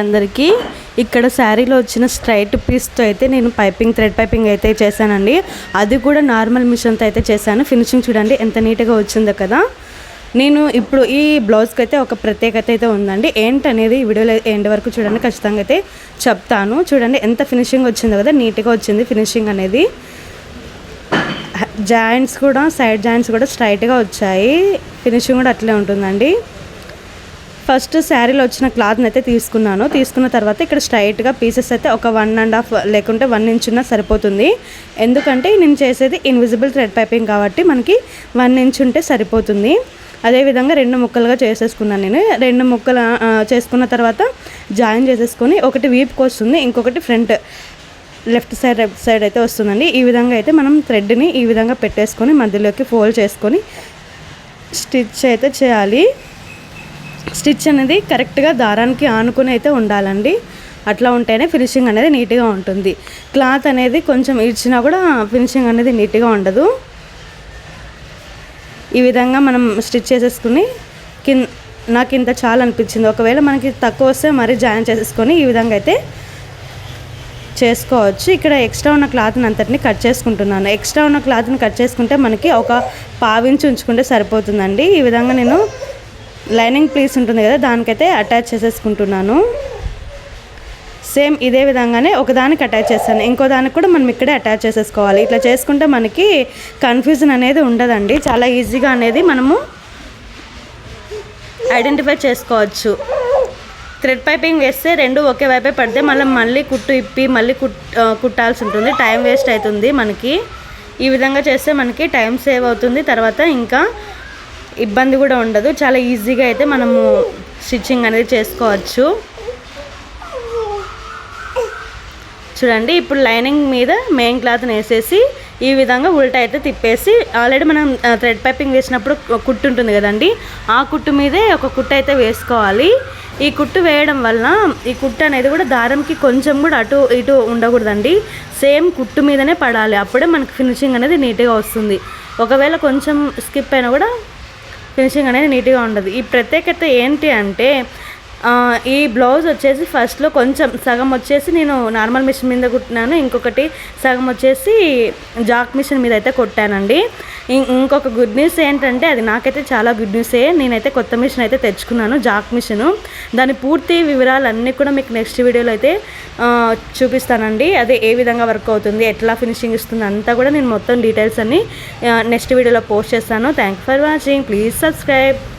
అందరికీ ఇక్కడ శారీలో వచ్చిన స్ట్రైట్ పీస్తో అయితే నేను పైపింగ్ థ్రెడ్ పైపింగ్ అయితే చేశానండి. అది కూడా నార్మల్ మిషన్తో అయితే చేశాను. ఫినిషింగ్ చూడండి ఎంత నీట్గా వచ్చిందో కదా. నేను ఇప్పుడు ఈ బ్లౌజ్కి అయితే ఒక ప్రత్యేకత అయితే ఉందండి. ఏంటనేది ఈ వీడియోలో ఎండ్ వరకు చూడండి ఖచ్చితంగా అయితే చెప్తాను. చూడండి ఎంత ఫినిషింగ్ వచ్చిందో కదా నీట్గా వచ్చింది ఫినిషింగ్ అనేది. జాయింట్స్ కూడా సైడ్ జాయింట్స్ కూడా స్ట్రైట్గా వచ్చాయి. ఫినిషింగ్ కూడా అట్లే ఉంటుందండి. ఫస్ట్ శారీలో వచ్చిన క్లాత్ని అయితే తీసుకున్నాను. తీసుకున్న తర్వాత ఇక్కడ స్ట్రైట్గా పీసెస్ అయితే ఒక వన్ అండ్ హాఫ్ లేకుంటే వన్ ఇంచ్ ఉన్నా సరిపోతుంది. ఎందుకంటే నేను చేసేది ఇన్విజిబుల్ థ్రెడ్ పైపింగ్ కాబట్టి మనకి వన్ ఇంచ్ ఉంటే సరిపోతుంది. అదేవిధంగా రెండు ముక్కలుగా చేసేసుకున్నాను నేను. రెండు ముక్కలు చేసుకున్న తర్వాత జాయిన్ చేసేసుకొని ఒకటి వీపుకి వస్తుంది ఇంకొకటి front left side left side అయితే వస్తుందండి. ఈ విధంగా అయితే మనం థ్రెడ్ని ఈ విధంగా పెట్టేసుకొని మధ్యలోకి ఫోల్డ్ చేసుకొని స్టిచ్ అయితే చేయాలి. స్టిచ్ అనేది కరెక్ట్గా దారానికి ఆనుకుని అయితే ఉండాలండి. అట్లా ఉంటేనే ఫినిషింగ్ అనేది నీట్గా ఉంటుంది. క్లాత్ అనేది కొంచెం ఇచ్చినా కూడా ఫినిషింగ్ అనేది నీట్గా ఉండదు. ఈ విధంగా మనం స్టిచ్ చేసేసుకుని కింద నాకు ఇంత చాలా అనిపించింది ఒకవేళ మనకి తక్కువ వస్తే మరీ జాయిన్ చేసేసుకొని ఈ విధంగా అయితే చేసుకోవచ్చు. ఇక్కడ ఎక్స్ట్రా ఉన్న క్లాత్ని అంతటిని కట్ చేసుకుంటున్నాను. ఎక్స్ట్రా ఉన్న క్లాత్ని కట్ చేసుకుంటే మనకి ఒక పావించి ఉంచుకుంటే సరిపోతుందండి. ఈ విధంగా నేను లైనింగ్ పీస్ ఉంటుంది కదా దానికైతే అటాచ్ చేసేసుకుంటున్నాను. సేమ్ ఇదే విధంగానే ఒకదానికి అటాచ్ చేస్తాను. ఇంకో దానికి కూడా మనం ఇక్కడే అటాచ్ చేసేసుకోవాలి. ఇట్లా చేసుకుంటే మనకి కన్ఫ్యూజన్ అనేది ఉండదండి. చాలా ఈజీగా అనేది మనము ఐడెంటిఫై చేసుకోవచ్చు. థ్రెడ్ పైపింగ్ వేస్తే రెండు ఒకే వైపే పడితే మళ్ళీ మళ్ళీ కుట్టు ఇప్పి మళ్ళీ కుట్ కుట్టాల్సి ఉంటుంది. టైం వేస్ట్ అవుతుంది మనకి. ఈ విధంగా చేస్తే మనకి టైం సేవ్ అవుతుంది. తర్వాత ఇంకా ఇబ్బంది కూడా ఉండదు. చాలా ఈజీగా అయితే మనము స్టిచ్చింగ్ అనేది చేసుకోవచ్చు. చూడండి ఇప్పుడు లైనింగ్ మీద మెయిన్ క్లాత్ని వేసేసి ఈ విధంగా ఉల్టా అయితే తిప్పేసి ఆల్రెడీ మనం థ్రెడ్ పైపింగ్ వేసినప్పుడు కుట్టు ఉంటుంది కదండి ఆ కుట్టు మీదే ఒక కుట్టు అయితే వేసుకోవాలి. ఈ కుట్టు వేయడం వల్ల ఈ కుట్టు అనేది కూడా దారంకి కొంచెం కూడా అటు ఇటు ఉండకూడదండి. సేమ్ కుట్టు మీదనే పడాలి. అప్పుడే మనకి ఫినిషింగ్ అనేది నీట్గా వస్తుంది. ఒకవేళ కొంచెం స్కిప్ అయినా కూడా ఫినిషింగ్ అనేది నీట్గా ఉండదు. ఈ ప్రత్యేకత ఏంటి అంటే ఈ బ్లౌజ్ వచ్చేసి ఫస్ట్లో కొంచెం సగం వచ్చేసి నేను నార్మల్ మిషన్ మీద కుట్టినాను. ఇంకొకటి సగం వచ్చేసి జాక్ మిషన్ మీద అయితే కొట్టానండి. ఇం- ఇంకొక గుడ్ న్యూస్ ఏంటంటే అది నాకైతే చాలా గుడ్ న్యూసే. నేనైతే కొత్త మిషన్ అయితే తెచ్చుకున్నాను జాక్ మిషను. దాని పూర్తి వివరాలు అన్నీ కూడా మీకు నెక్స్ట్ వీడియోలో అయితే చూపిస్తానండి. అదే ఏ విధంగా వర్క్ అవుతుంది ఎట్లా ఫినిషింగ్ ఇస్తుంది అంతా కూడా నేను మొత్తం డీటెయిల్స్ అన్ని నెక్స్ట్ వీడియోలో పోస్ట్ చేస్తాను. Thank for watching. Please subscribe.